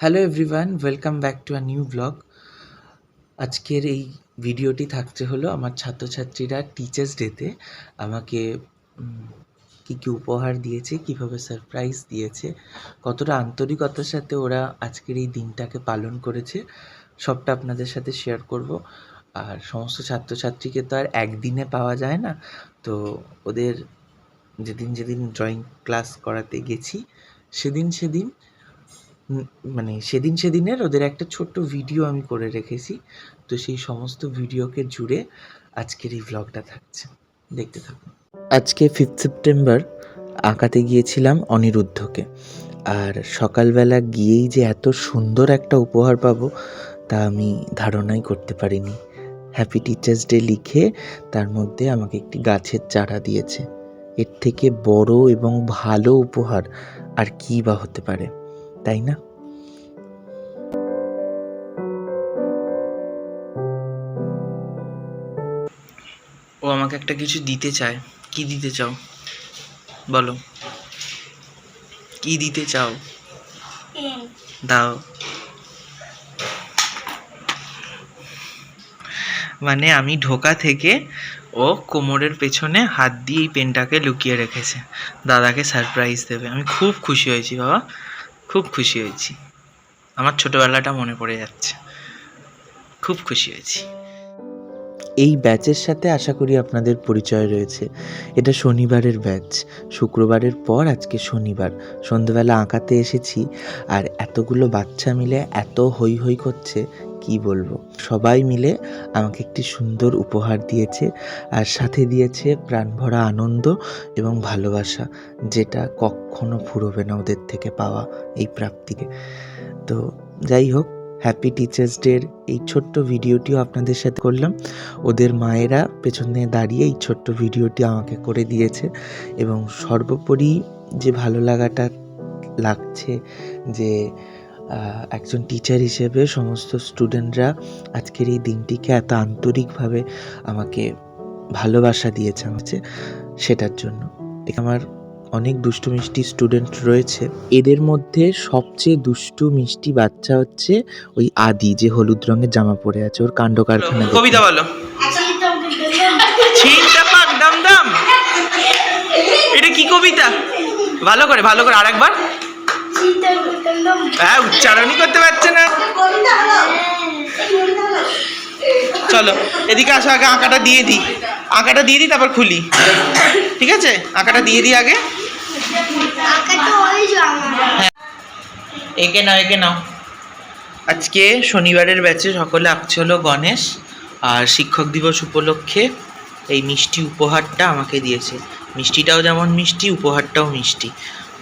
Hello everyone welcome back to a new blog আজকের এই ভিডিওটি থাকছে হলো আমার ছাত্রছাত্রীরা টিচার্স ডেতে আমাকে কী কী উপহার দিয়েছে, কীভাবে সারপ্রাইজ দিয়েছে, কতটা আন্তরিকতার সাথে ওরা আজকের এই দিনটাকে পালন করেছে, সবটা আপনাদের সাথে শেয়ার করব। আর সমস্ত ছাত্রছাত্রীকে তো আর একদিনে পাওয়া যায় না, তো ওদের যেদিন যেদিন ড্রয়িং ক্লাস করাতে গেছি, সেদিন সেদিন মানে সেদিন সেদিনের ওদের একটা ছোট্ট ভিডিও আমি করে রেখেছি। তো সেই সমস্ত ভিডিওকে জুড়ে আজকের এই ভ্লগটা থাকছে। দেখতে থাকুন। আজকে ফিফথ সেপ্টেম্বর আঁকাতে গিয়েছিলাম অনিরুদ্ধকে। আর সকালবেলা গিয়েই যে এত সুন্দর একটা উপহার পাবো তা আমি ধারণাই করতে পারিনি। হ্যাপি টিচার্স ডে লিখে তার মধ্যে আমাকে একটি গাছের চারা দিয়েছে। এর থেকে বড় এবং ভালো উপহার আর কী বা হতে পারে? তাই না? ও আমাকে একটা কিছু দিতে চায়। কি দিতে চাও? বলো। কি দিতে চাও? দাও। মানে আমি ঢোকা থেকে ও কোমরের পেছনে হাত দিয়ে এই পেনটাকে লুকিয়ে রেখেছে। দাদাকে সারপ্রাইজ দেবে। আমি খুব খুশি হয়েছি বাবা। খুব খুশি হয়েছি। আমার ছোটবেলাটা মনে পড়ে যাচ্ছে। খুব খুশি হয়েছি। এই ব্যাচের সাথে আশা করি আপনাদের পরিচয় রয়েছে। এটা শনিবারের ব্যাচ। শুক্রবারের পর আজকে শনিবার। সন্ধ্যেবেলা আঁকাতে এসেছি। আর এতগুলো বাচ্চা মিলে এত হই হই করছে, কি বলব? সবাই মিলে আমাকে একটি সুন্দর উপহার দিয়েছে। আর সাথে দিয়েছে প্রাণভরা আনন্দ এবং ভালোবাসা, যেটা কখনো ফুরোবে না ওদের থেকে পাওয়া এই প্রাপ্তিকে। তো যাই হোক হ্যাপি টিচার্স ডের এই ছোট্ট ভিডিওটিও আপনাদের সাথে করলাম। ওদের মায়েরা পেছনে দাঁড়িয়ে এই ছোট্ট ভিডিওটি আমাকে করে দিয়েছে এবং সর্বোপরি যে ভালো লাগাটা লাগছে যে একজন টিচার হিসেবে সমস্ত স্টুডেন্টরা আজকের এই দিনটিকে এত আন্তরিকভাবে আমাকে ভালোবাসা দিয়েছে আমাকে, সেটার জন্য। আমার অনেক দুষ্টু মিষ্টি স্টুডেন্ট রয়েছে। এদের মধ্যে সবচেয়ে দুষ্টু মিষ্টি বাচ্চা হচ্ছে ওই আদি, যে হলুদ রঙের জামা পরে আছে। ওর কাণ্ড কারখানা কবিতা বলো। এটা কি কবিতা? ভালো করে ভালো করে, আরেকবার। হ্যাঁ উচ্চারণই করতে পারছে না। চলো, এদিকে আসো, আগে আঁকাটা দিয়ে দিই। আঁকাটা দিয়ে দিই, তারপর খুলি। ঠিক আছে? আঁকাটা দিয়ে দিই আগে। এঁকে নাও এঁকে নাও। আজকে শনিবারের ব্যাচে সকলে আঁকছে হলো গণেশ আর শিক্ষক দিবস উপলক্ষে এই মিষ্টি উপহারটা আমাকে দিয়েছে। মিষ্টিটাও যেমন মিষ্টি উপহারটাও মিষ্টি।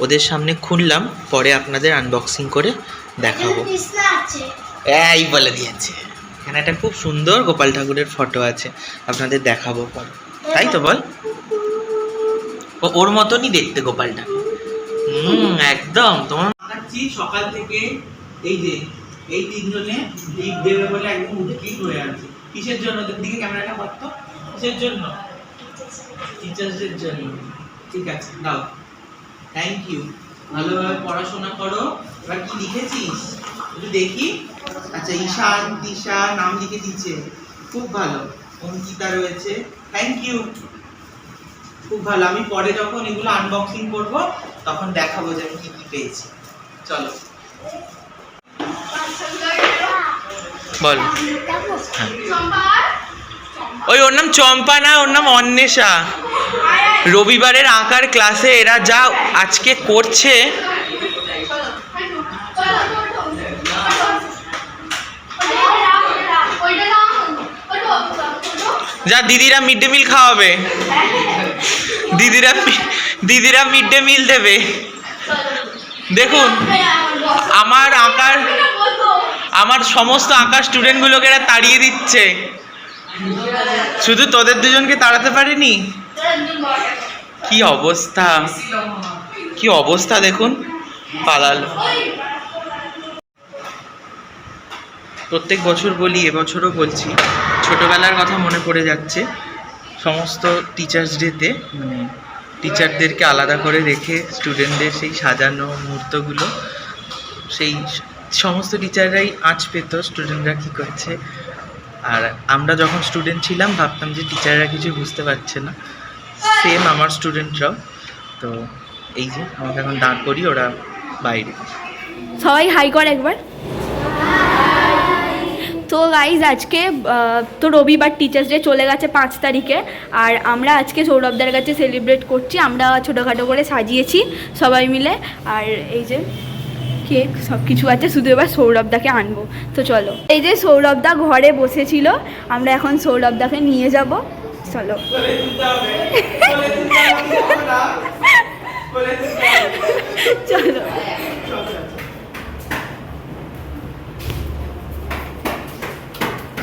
ওদের সামনে খুললাম পরে আপনাদের আনবক্সিং করে দেখাবো। এই বলে দিয়েছে। এখানে একটা খুব সুন্দর গোপাল ঠাকুরের ফটো আছে। আপনাদের দেখাবো পরে। তাই তো বল? ওর মতনই দেখতে গোপালটা। হুম, একদম। তোমার দেখাচ্ছি সকাল থেকে এই যে, এই তিনজনে লিপ দেবে বলে একদম উদ্গ্রীব হয়ে আছে। কিসের জন্য? ওদের দিকে ক্যামেরাটা করতো কিসের জন্য? টিচার্সদের জন্য। ঠিক আছে, দাও। থ্যাংক ইউ ভালোভাবে পড়াশোনা করো। এবার কি লিখেছিস? একটু দেখি। আচ্ছা ঈশান, তিশা, নাম লিখে দিচ্ছে। খুব ভালো। অঙ্কিতা রয়েছে। থ্যাংক ইউ খুব ভালো। আমি পরে যখন এগুলো আনবক্সিং করব তখন দেখাবো যে আমি কি কি পেয়েছি। চলো। বল। ওই ওর নাম চম্পা না ওর নাম অন্বেষা। রবিবারের আঁকার ক্লাসে এরা যা আজকে করছে। যা দিদিরা মিড ডে মিল খাওয়াবে। দিদিরা দিদিরা মিড ডে মিল দেবে। দেখুন, আমার আঁকার, আমার সমস্ত আঁকার স্টুডেন্টগুলোকে এরা তাড়িয়ে দিচ্ছে। শুধু তোদের দুজনকে তাড়াতে পারেনি? কি অবস্থা? কি অবস্থা দেখুন, পালালো। প্রত্যেক বছর বলি, এবছরও বলছি, ছোটবেলার কথা মনে পড়ে যাচ্ছে। সমস্ত টিচার্স ডেতে মানে টিচারদেরকে আলাদা করে রেখে স্টুডেন্টদের সেই সাজানো মুহূর্তগুলো, সেই সমস্ত টিচাররাই আঁচ পেত স্টুডেন্টরা কী করছে। আর আমরা যখন স্টুডেন্ট ছিলাম, ভাবতাম যে টিচাররা কিছু বুঝতে পারছে না। সেম আমার স্টুডেন্টরাও তো এই যে, আমাকে এখন দাঁড় করি ওরা বাইরে। সবাই হাই কর একবার। তো গাইজ আজকে তো রবিবার টিচার্স ডে চলে গেছে পাঁচ তারিখে। আর আমরা আজকে সৌরভদার কাছে সেলিব্রেট করছি। আমরা ছোটোখাটো করে সাজিয়েছি সবাই মিলে। আর এই যে কেক সব কিছু আছে শুধু এবার সৌরভদাকে আনব। তো চলো। এই যে সৌরভদা ঘরে বসেছিল আমরা এখন সৌরভদাকে নিয়ে যাব। চলো। চলো।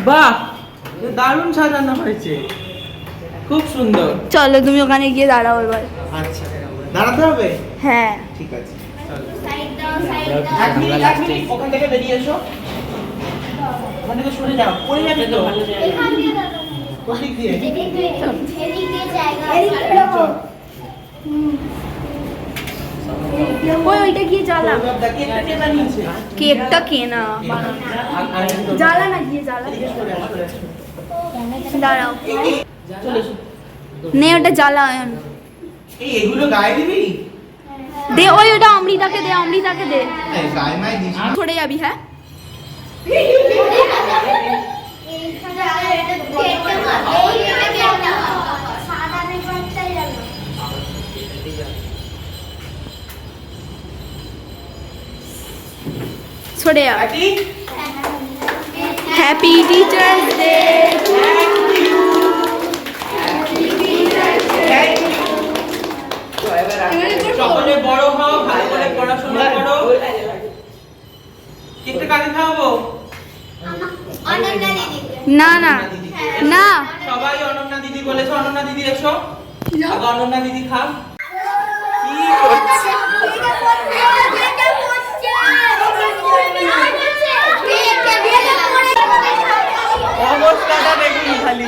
বাহ দারুণ সাজানো হয়েছে। খুব সুন্দর। চলো তুমি ওখানে গিয়ে দাঁড়াও এবার। আচ্ছা দাঁড়াতে হবে? হ্যাঁ। ঠিক আছে ওখান থেকে বেরিয়ে এসো। ওখান থেকে সরে যাও পড়ে যাবে তো। কোন দিক দিয়ে। ওই ওইটা গিয়ে জ্বালা। কেকটা কে কেনা একটু জ্বালা না গিয়ে জ্বালা। দাঁড়াও। নে ওটা জ্বালা অয়ন এই এগুলো গায়ে দিবি? দে ওই ওটা অমৃতাকে দে অমৃতাকে দে। দিস যাবি হ্যাঁ? সরে যা হ্যাপি টিচার্স ডে সকলে বড় হও ভালো করে পড়াশোনা করো। কেকটা কাকে খাওয়াবো? না না। না। সবাই অনন্যা দিদি বলেছে অনন্যা দিদি এসো। অনন্যা দিদি খাও কি করছে অবস্থাটা দেখুন খালি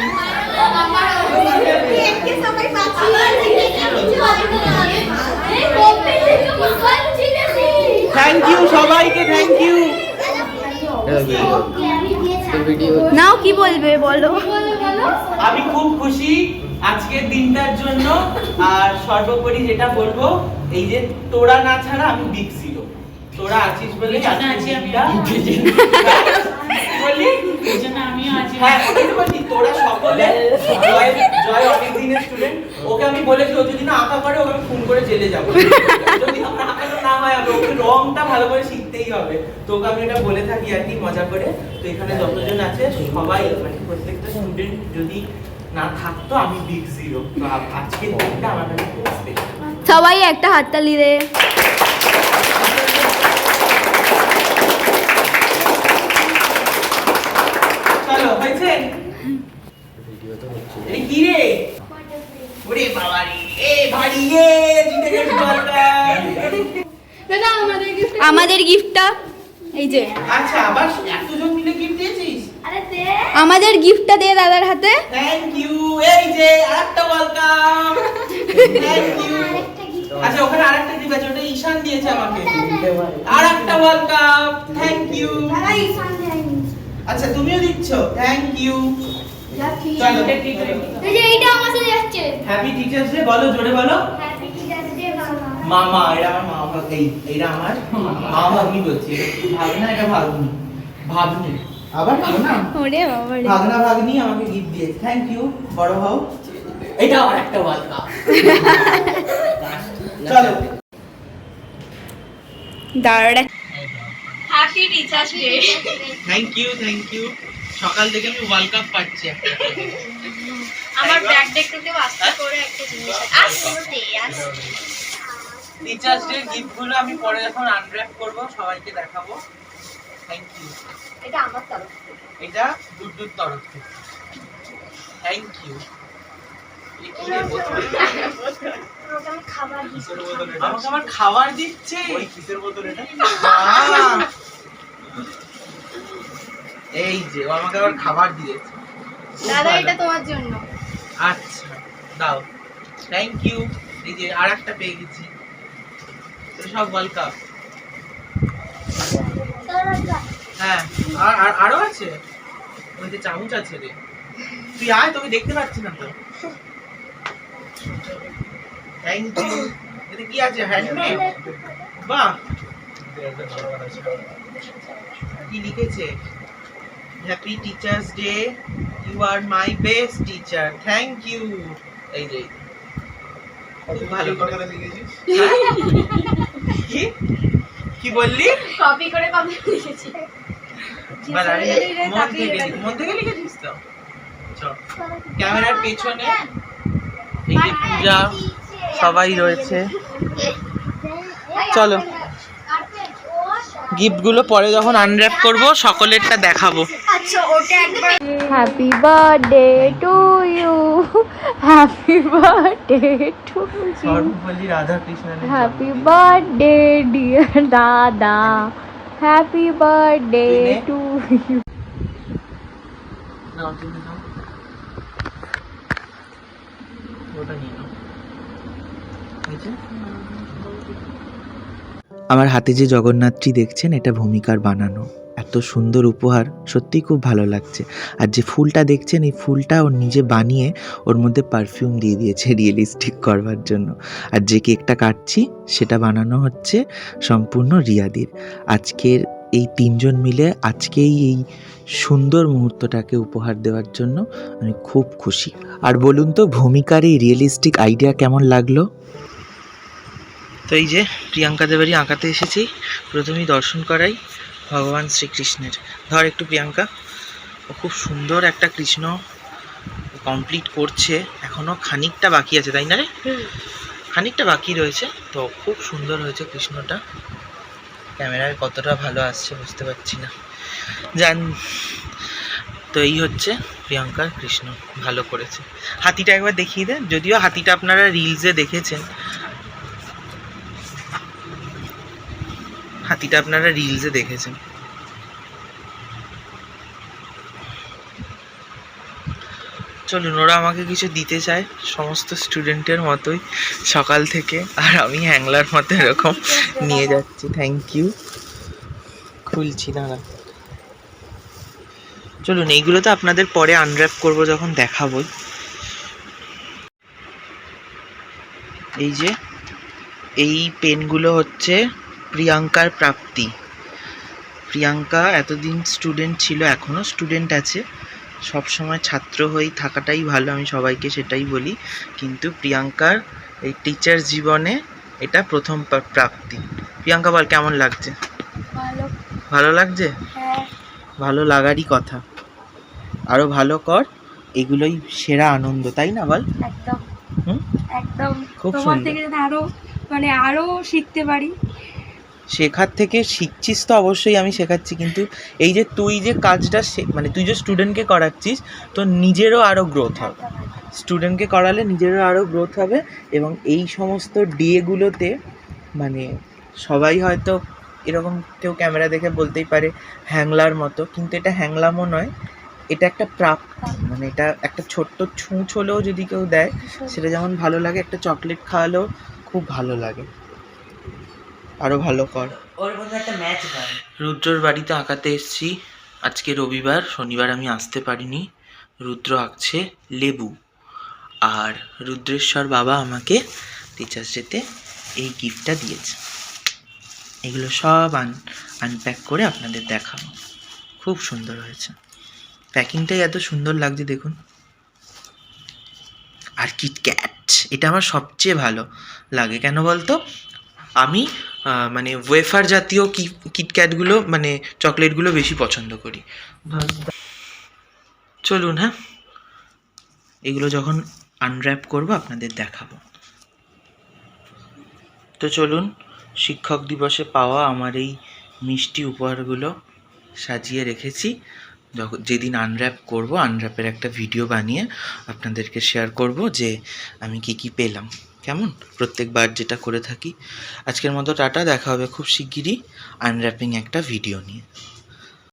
থ্যাংক ইউ সবাইকে থ্যাংক ইউ নাও কি বলবে বলো। আমি খুব খুশি আজকের দিনটার জন্য আর সর্বোপরি যেটা বলব এই যে তোরা না ছাড়া আমি জিরো তোরা আছিস বলে দিনটা বলি? হ্যাঁ তোরা সকলে জয় জয় অনেক দিনের স্টুডেন্ট ওকে আমি বলেছি ও যদি না আঁকা করে ওকে আমি ফোন করে জেলে যাব। যদি আমার আঁকানো না হয় আমি ওকে রংটা ভালো করে শিখতেই হবে। তো ওকে আমি এটা বলে থাকি আর কি মজা করে। তো এখানে যতজন আছে সবাই মানে প্রত্যেকটা স্টুডেন্ট যদি না থাকতো আমি বিগ জিরো তো আজকের দিনটা আমার কাছে সবাই একটা হাততালি দে চলো হয়েছে এই কি রে ওরে বাবা রে এ ভারী রে জিতে গেছি বলটা আমাদের গিফটটা এই যে। আচ্ছা আবার এতজন মিলে গিফট দিয়েছিস? আমাদের গিফটটা দে দাদার হাতে। থ্যাংক ইউ এই যে আরেকটা ওয়েলকাম থ্যাংক ইউ আচ্ছা ওখানে আরেকটা গিফট আছে ওটা ঈশান দিয়েছে আমাকে। আরেকটা ওয়েলকাম থ্যাংক ইউ আচ্ছা তুমিও দিচ্ছ? থ্যাংক ইউ চলো। এইটা আমার সাথে যাচ্ছে। হ্যাপি টিচার্স ডে বলো জোরে বলো। মামা এটা আমার মামা। এই এটা আমার মামা ভাগ্নি বলছি ভাগনা এটা ভাগ্নি ভাগ্নি। আবার ভাগনা ওরে বাবা ভাগনা ভাগ্নি আমাকে গিফট দিয়েছে। থ্যাংক ইউ বড় হও এটা আমার একটা ওয়ালকা চলো। দাঁড়া happy teachers day thank you thank you সকাল থেকে আমি ওয়ার্ল্ড কাপ পাচ্ছি আমার ব্যাগ দেখতে আস্তে করে একটা জিনিস আসতে আসতে। টিচার্স ডে গিফটগুলো আমি পরে যখন আনর্যাপ করব সবাইকে দেখাবো। থ্যাংক ইউ এটা আমার তরফ থেকে। এটা দুধুর তরফ থেকে। থ্যাংক ইউ খাবার আমাকে আমার খাবার দিচ্ছে। এই যে আমাকে আবার খাবার দিয়েছে। দাদা এটা তোমার জন্য। আচ্ছা দাও। থ্যাংক ইউ এই যে আর একটা পেয়ে গেছি। সব ওয়েলকাম তোর হ্যাঁ আর আর আরও আছে। ওই যে চামচ আছে রে। তুই আয় তোকে দেখতে পাচ্ছি না তো। থ্যাংক ইউ এতে কি আছে? হ্যান্ডমেড বাহ। কি লিখেছে? Happy teachers day you are my best teacher thank you এই যে। খুব ভালো করে। হ্যাঁ? কি? কি বললি? কপি করে কপি লিখেছি। মন থেকে মন থেকে লিখেছিস তো। ক্যামেরার পেছনে এই যে পূজা সবাই রয়েছে। চলো। গিফটগুলো পরে যখন আনর্যাপ করব সকলেরটা দেখাবো। আচ্ছা ওটা একবার happy birthday to you happy birthday to Sarvepalli Radha কৃষ্ণের হ্যাপি বার্থডে ডিয়ার দাদা হ্যাপি বার্থডে তুই নে। নাও তুমি নাও। ওটা নিয়ে নাও। এই আমার হাতে যে জগন্নাথটি দেখছেন এটা ভূমিকার বানানো। এত সুন্দর উপহার, সত্যিই খুব ভালো লাগছে। আর যে ফুলটা দেখছেন, এই ফুলটা ওর নিজে বানিয়ে ওর মধ্যে পারফিউম দিয়ে দিয়েছে রিয়েলিস্টিক করবার জন্য। আর যে কেকটা কাটছি, সেটা বানানো হচ্ছে সম্পূর্ণ রিয়াদির। আজকের এই তিনজন মিলে আজকেই এই সুন্দর মুহূর্তটাকে উপহার দেওয়ার জন্য আমি খুব খুশি। আর বলুন তো, ভূমিকার এই রিয়েলিস্টিক আইডিয়া কেমন লাগল? তো এই যে প্রিয়াঙ্কা দেবারই আঁকাতে এসেছি। প্রথমেই দর্শন করাই। ভগবান শ্রীকৃষ্ণের। ধর একটু প্রিয়াঙ্কা। ও খুব সুন্দর একটা কৃষ্ণ কমপ্লিট করছে। এখনও খানিকটা বাকি আছে তাই না রে? খানিকটা বাকি রয়েছে। তো খুব সুন্দর হয়েছে কৃষ্ণটা। ক্যামেরায় কতটা ভালো আসছে বুঝতে পারছি না। জান তো এই হচ্ছে প্রিয়াঙ্কার কৃষ্ণ। ভালো করেছে। হাতিটা একবার দেখিয়ে দেন যদিও হাতিটা আপনারা রিলসে দেখেছেন হাতিটা আপনারা রিলসে দেখেছেন। চলুন, ওরা আমাকে কিছু দিতে চায়। সমস্ত স্টুডেন্টের মতোই সকাল থেকে, আর আমি হ্যাংলার মতো এরকম নিয়ে যাচ্ছি। থ্যাংক ইউ খুলছি দাঁড়া চলুন, এইগুলো তো আপনাদের পরে আনর্যাপ করব যখন দেখাবই। এই যে, এই পেনগুলো হচ্ছে প্রিয়াঙ্কার প্রাপ্তি। প্রিয়াঙ্কা এতদিন স্টুডেন্ট ছিল এখনও স্টুডেন্ট আছে। সব সময় ছাত্র হয়েই থাকাটাই ভালো আমি সবাইকে সেটাই বলি। কিন্তু প্রিয়াঙ্কার এই টিচার জীবনে এটা প্রথম প্রাপ্তি। প্রিয়াঙ্কা বল কেমন লাগছে? ভালো। ভালো লাগছে? হ্যাঁ। ভালো লাগারই কথা। আরও ভালো কর এগুলোই সেরা আনন্দ তাই না বল? একদম। হুম? একদম। খুব তোমার সুন্দর। থেকে আরও মানে আরও শিখতে পারি। শেখার থেকে শিখছিস তো অবশ্যই আমি শেখাচ্ছি, কিন্তু এই যে তুই যে কাজটা মানে তুই যে স্টুডেন্টকে করাচ্ছিস, তো নিজেরও আরও গ্রোথ হবে। স্টুডেন্টকে করালে নিজেরও আরও গ্রোথ হবে এবং এই সমস্ত ডেগুলোতে মানে সবাই হয়তো এরকম কেউ ক্যামেরা দেখে বলতেই পারে, হ্যাংলার মতো, কিন্তু এটা হ্যাংলামও নয়, এটা একটা প্রাপ্তি মানে এটা একটা ছোট্ট ছুঁচ হলেও যদি কেউ দেয়, সেটা যেমন ভালো লাগে, একটা চকলেট খাওয়ালেও খুব ভালো লাগে। আরও ভালো কর। ওর মধ্যে একটা ম্যাচ হয়। রুদ্রর বাড়িতে আঁকাতে এসেছি। আজকে রবিবার শনিবার আমি আসতে পারিনি। রুদ্র আঁকছে লেবু। আর রুদ্রেশ্বর বাবা আমাকে টিচার্স ডেতে এই গিফটটা দিয়েছে। এগুলো সব আন আনপ্যাক করে আপনাদের দেখাবো। খুব সুন্দর হয়েছে। প্যাকিংটাই এত সুন্দর লাগছে দেখুন। আর কিটক্যাট এটা আমার সবচেয়ে ভালো লাগে। কেন বলতো? আমি মানে ওয়েফার জাতীয় কি কিটক্যাটগুলো মানে চকলেটগুলো বেশি পছন্দ করি। চলুন হ্যাঁ? এগুলো যখন আনর্যাপ করব, আপনাদের দেখাবো। তো চলুন, শিক্ষক দিবসে পাওয়া আমার এই মিষ্টি উপহারগুলো সাজিয়ে রেখেছি। যেদিন আনর্যাপ করব আনর্যাপের একটা ভিডিও বানিয়ে আপনাদেরকে শেয়ার করব যে আমি কি কি পেলাম। কেমন? প্রত্যেকবার যেটা করে থাকি। আজকের মতো টাটা, দেখা হবে খুব শিগগিরই। আনর্যাপিং একটা ভিডিও নিয়ে।